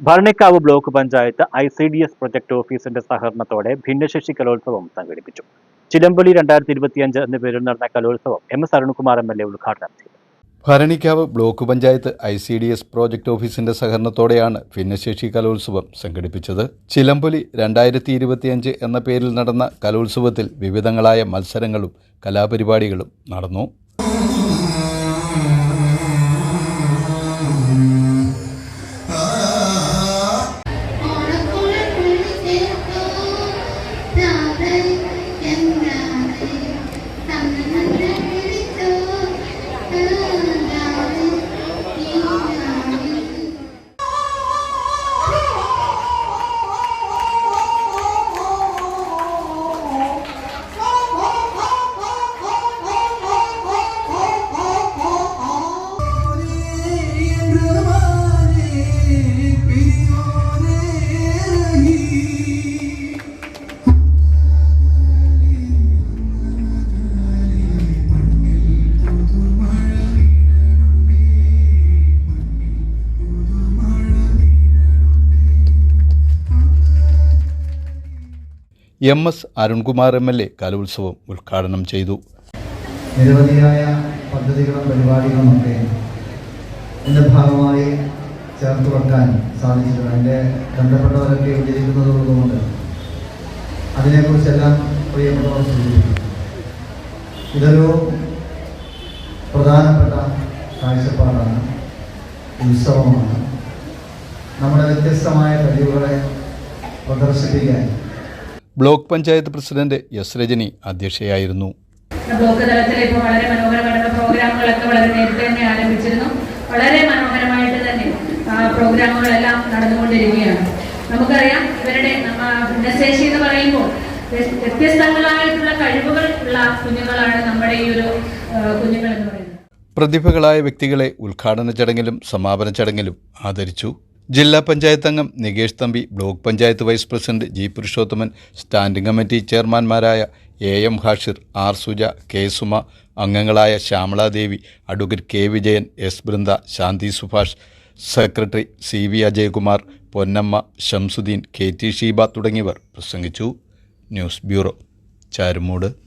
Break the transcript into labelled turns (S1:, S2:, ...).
S1: Bharanikkavu block panchayat I C D S project ഓഫീസിന്റെ സഹകരണത്തോടെ ഭിന്നശേഷി കലോത്സവം സംഘടിപ്പിച്ചു. ചിലമ്പൊലി രണ്ടായിരത്തി ഇരുപത്തിയഞ്ച് എന്ന പേരിൽ നടന്ന കലോത്സവം M S Arunkumar M L A ഉദ്ഘാടനം ചെയ്തു.
S2: Bharanikkavu block panchayat I C D S project ഓഫീസിന്റെ സഹകരണത്തോടെയാണ് ഭിന്നശേഷി കലോത്സവം സംഘടിപ്പിച്ചത്. ചിലമ്പൊലി രണ്ടായിരത്തി ഇരുപത്തിയഞ്ച് എന്ന പേരിൽ നടന്ന കലോത്സവത്തിൽ വിവിധങ്ങളായ മത്സരങ്ങളും കലാപരിപാടികളും നടന്നു. Thank you. M S Arunkumar M L A കലോത്സവം ഉദ്ഘാടനം ചെയ്തു.
S3: നിരവധിയായ പദ്ധതികളും പരിപാടികളും ഒക്കെ ഇതിന്റെ ഭാഗമായി ചേർത്ത് വെക്കാൻ സാധിച്ചിട്ടുണ്ട്. എന്റെ ബന്ധപ്പെട്ടവരൊക്കെ ഇവിടെ അതിനെക്കുറിച്ചെല്ലാം പ്രിയപ്പെട്ടവർ സൂചിപ്പിക്കും ഇതൊരു പ്രധാനപ്പെട്ട കാഴ്ചപ്പാടാണ് ഉത്സവമാണ്. നമ്മുടെ വ്യത്യസ്തമായ കഴിവുകളെ പ്രദർശിപ്പിക്കാൻ
S2: block panchayat president S Rajani അധ്യക്ഷയായിരുന്നു.
S4: Block തലത്തിൽ ഇപ്പോൾ വളരെ മനോഹരമായിട്ടുള്ള പ്രോഗ്രാമുകളൊക്കെ വളരെ നേരത്തെ തന്നെ ആരംഭിച്ചിരുന്നു. വളരെ മനോഹരമായിട്ട് തന്നെ പ്രോഗ്രാമുകളെല്ലാം നടന്നുകൊണ്ടിരിക്കുകയാണ്. നമുക്കറിയാം ഇവരുടെ ഭിന്നശേഷി എന്ന് പറയുമ്പോൾ വ്യ- വ്യത്യസ്തങ്ങളായിട്ടുള്ള കഴിവുകൾ ഉള്ള കുഞ്ഞുങ്ങളാണ് നമ്മുടെ ഈ ഒരു കുഞ്ഞുങ്ങൾ എന്ന് പറയുന്നത്.
S2: പ്രതിഭകളായ വ്യക്തികളെ ഉദ്ഘാടന ചടങ്ങിലും സമാപന ചടങ്ങിലും ആദരിച്ചു. ജില്ലാ പഞ്ചായത്ത് അംഗം Nikesh Thampi block panchayat vice president G Purushothaman standing committee ചെയർമാൻമാരായ A M Hashir R Suja K Suma അംഗങ്ങളായ Shyamaladevi advocate K Vijayan S Brinda Shanthi Subhash secretary C V Ajayakumar Ponnamma Shamsuddin K T Sheeba തുടങ്ങിയവർ പ്രസംഗിച്ചു. News bureau Charumoodu.